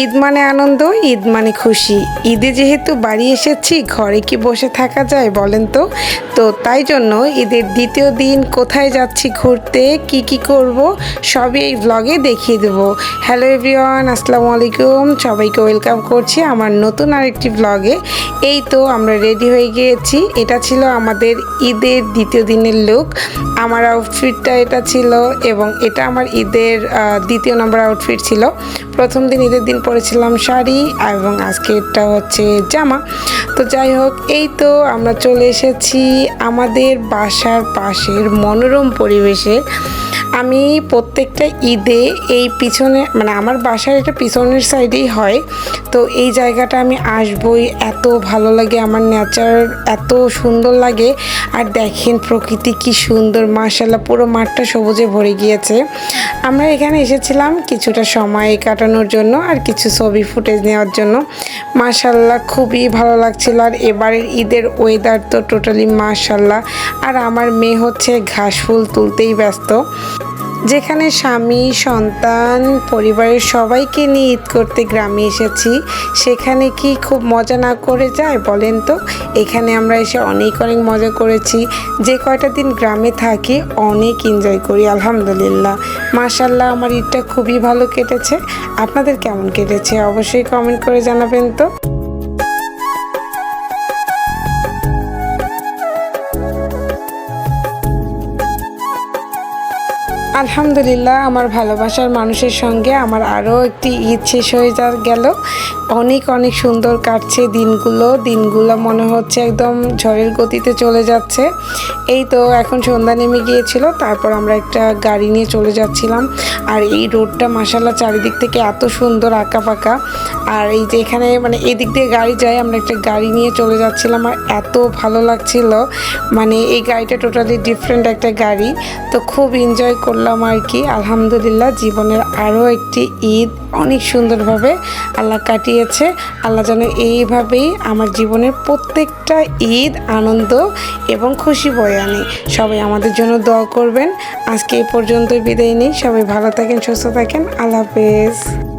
ঈদ মানে আনন্দ, ঈদ মানে খুশি। ঈদে যেহেতু বাড়ি এসেছি, ঘরে কি বসে থাকা যায় বলেন তো? তো তাই জন্য ঈদের দ্বিতীয় দিন কোথায় যাচ্ছি, ঘুরতে, কি কি করব, সবই এই ব্লগে দেখিয়ে দেব। হ্যালো এভরিওয়ান আসসালামু আলাইকুম। সবাইকে ওয়েলকাম করছি আমার নতুন আরেকটি ব্লগে এই তো আমরা রেডি হয়ে গিয়েছি। এটা ছিল আমাদের ঈদের দ্বিতীয় দিনের লুক আমার আউটফিটটা এটা ছিল এবং এটা আমার ঈদের দ্বিতীয় নম্বর আউটফিট ছিল। প্রথম দিন ঈদের দিন পরেছিলাম শাড়ি এবং আজকে এটা হচ্ছে জামা। তো যাই হোক, এই তো আমরা চলে এসেছি আমাদের বাসার পাশের মনোরম পরিবেশে। আমি প্রত্যেকটা ঈদে এই পিছনে মানে আমার বাসার এটা পিছনের সাইডেই হয়। তো এই জায়গাটা আমি আসবই, এত ভালো লাগে আমার নেচার, এত সুন্দর লাগে। আর দেখেন প্রকৃতি কি সুন্দর মাশাল্লাহ পুরো মাঠটা সবুজে ভরে গিয়েছে। আমরা এখানে এসেছিলাম কিছুটা সময় কাটানোর জন্য আর কিছু ছবি, ফুটেজ নেওয়ার জন্য। মাশাল্লাহ খুবই ভালো লাগছিল। আর এবারের ঈদের ওয়েদার তো টোটালি মাশাল্লাহ আর আমার মেয়ে হচ্ছে ঘাস ফুল তুলতেই ব্যস্ত। যেখানে স্বামী, সন্তান, পরিবারের সবাইকে নিয়ে ঈদ করতে গ্রামে এসেছি। সেখানে কি খুব মজা না করে যায় বলেন তো? এখানে আমরা এসে অনেক অনেক মজা করেছি। যে কয়টা দিন গ্রামে থাকি, অনেক এনজয় করি, আলহামদুলিল্লাহ। মাশাল্লাহ আমার ঈদটা খুবই ভালো কেটেছে। আপনাদের কেমন কেটেছে? অবশ্যই কমেন্ট করে জানাবেন তো। আলহামদুলিল্লাহ, আমার ভালোবাসার মানুষের সঙ্গে আমার আরও একটি ঈদ শেষ হয়ে যা, গেল। অনেক অনেক সুন্দর কাটছে দিনগুলো। দিনগুলো মনে হচ্ছে একদম ঝড়ের গতিতে চলে যাচ্ছে। এই তো এখন সন্ধ্যা নেমে গিয়েছিল, তারপর আমরা একটা গাড়ি নিয়ে চলে যাচ্ছিলাম। আর এই রোডটা মাসাল্লাহ চারিদিক থেকে এত সুন্দর আঁকা পাকা আর এই যে এখানে মানে এদিক দিয়ে গাড়ি যায়, আমরা একটা গাড়ি নিয়ে চলে যাচ্ছিলাম আর এত ভালো লাগছিল। মানে এই গাড়িটা টোটালি ডিফারেন্ট একটা গাড়ি। তো খুব এনজয় করলাম। আর কি আলহামদুলিল্লাহ, জীবনের আরও একটি ঈদ অনেক সুন্দরভাবে আল্লাহ কাটিয়েছে। আল্লাহ যেন এইভাবেই আমার জীবনের প্রত্যেকটা ঈদ আনন্দ এবং খুশি বয়ে আনে। সবাই আমাদের জন্য দোয়া করবেন। আজকে এই পর্যন্ত বিদায় নিই। সবাই ভালো থাকেন, সুস্থ থাকেন। আল্লাহ হাফেজ।